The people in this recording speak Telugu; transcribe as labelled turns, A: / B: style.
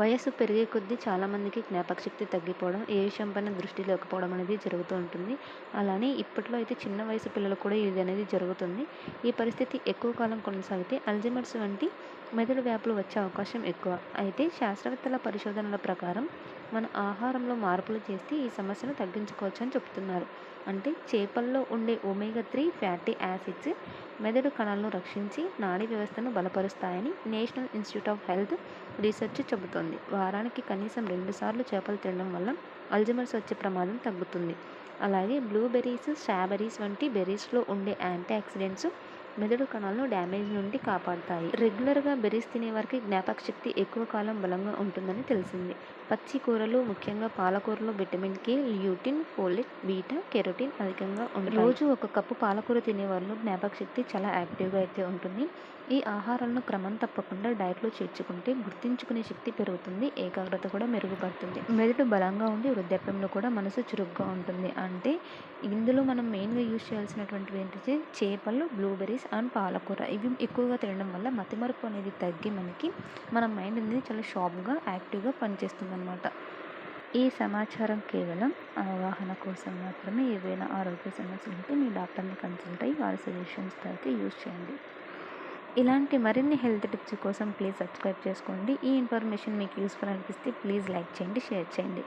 A: వయస్సు పెరిగే కొద్దీ చాలామందికి జ్ఞాపకశక్తి తగ్గిపోవడం ఏ విషయం పైన దృష్టి లేకపోవడం అనేది జరుగుతూ ఉంటుంది. అలానే ఇప్పట్లో అయితే చిన్న వయసు పిల్లలు కూడా ఇది అనేది జరుగుతుంది. ఈ పరిస్థితి ఎక్కువ కాలం కొనసాగితే అల్జిమర్స్ వంటి మెదడు వ్యాపులు వచ్చే అవకాశం ఎక్కువ. అయితే శాస్త్రవేత్తల పరిశోధనల ప్రకారం మన ఆహారంలో మార్పులు చేస్తే ఈ సమస్యను తగ్గించుకోవచ్చు అని చెప్తున్నారు అంటే చేపల్లో ఉండే ఒమేగా త్రీ ఫ్యాటీ యాసిడ్స్ మెదడు కణాలను రక్షించి నాడీ వ్యవస్థను బలపరుస్తాయని National Institute of Health Research చెబుతోంది. వారానికి కనీసం రెండుసార్లు చేపలు తినడం వల్ల అల్జమర్స్ వచ్చే ప్రమాదం తగ్గుతుంది. అలాగే బ్లూబెర్రీస్ స్ట్రాబెర్రీస్ వంటి బెర్రీస్లో ఉండే యాంటీ ఆక్సిడెంట్స్ మెదడు కణాలను డ్యామేజ్ నుండి కాపాడతాయి. రెగ్యులర్గా బెర్రీస్ తినే వారికి జ్ఞాపక శక్తి ఎక్కువ కాలం బలంగా ఉంటుందని తెలిసింది. పచ్చి కూరలు ముఖ్యంగా పాలకూరలో vitamin K lutein folic beta carotene అధికంగా ఉంటుంది రోజు ఒక కప్పు పాలకూర తినే వాళ్ళు జ్ఞాపక శక్తి చాలా యాక్టివ్గా అయితే ఉంటుంది. ఈ ఆహారాలను క్రమం తప్పకుండా డైట్లో చేర్చుకుంటే గుర్తించుకునే శక్తి పెరుగుతుంది ఏకాగ్రత కూడా మెరుగుపడుతుంది. మెదడు బలంగా ఉండి వృద్ధాప్యంలో కూడా మనసు చురుగ్గా ఉంటుంది. అంటే ఇందులో మనం మెయిన్గా యూజ్ చేయాల్సినటువంటివి ఏంటంటే చేపలు బ్లూబెర్రీస్ అండ్ పాలకూర. ఇవి ఎక్కువగా తినడం వల్ల మతిమరుపు అనేది తగ్గి మనకి మన మైండ్ అనేది చాలా షార్ప్గా యాక్టివ్గా పనిచేస్తుంది అనమాట ఈ సమాచారం కేవలం అవగాహన కోసం మాత్రమే ఏవైనా ఆరోగ్య సమస్యలు ఉంటే మీ డాక్టర్ని కన్సల్ట్ అయ్యి వారి సజెషన్స్ అయితే యూజ్ చేయండి. ఇలాంటి మరిన్ని హెల్త్ టిప్స్ కోసం ప్లీజ్ సబ్స్క్రైబ్ చేసుకోండి. ఈ ఇన్ఫర్మేషన్ మీకు యూస్ఫుల్ అనిపిస్తే ప్లీజ్ లైక్ చేయండి షేర్ చేయండి.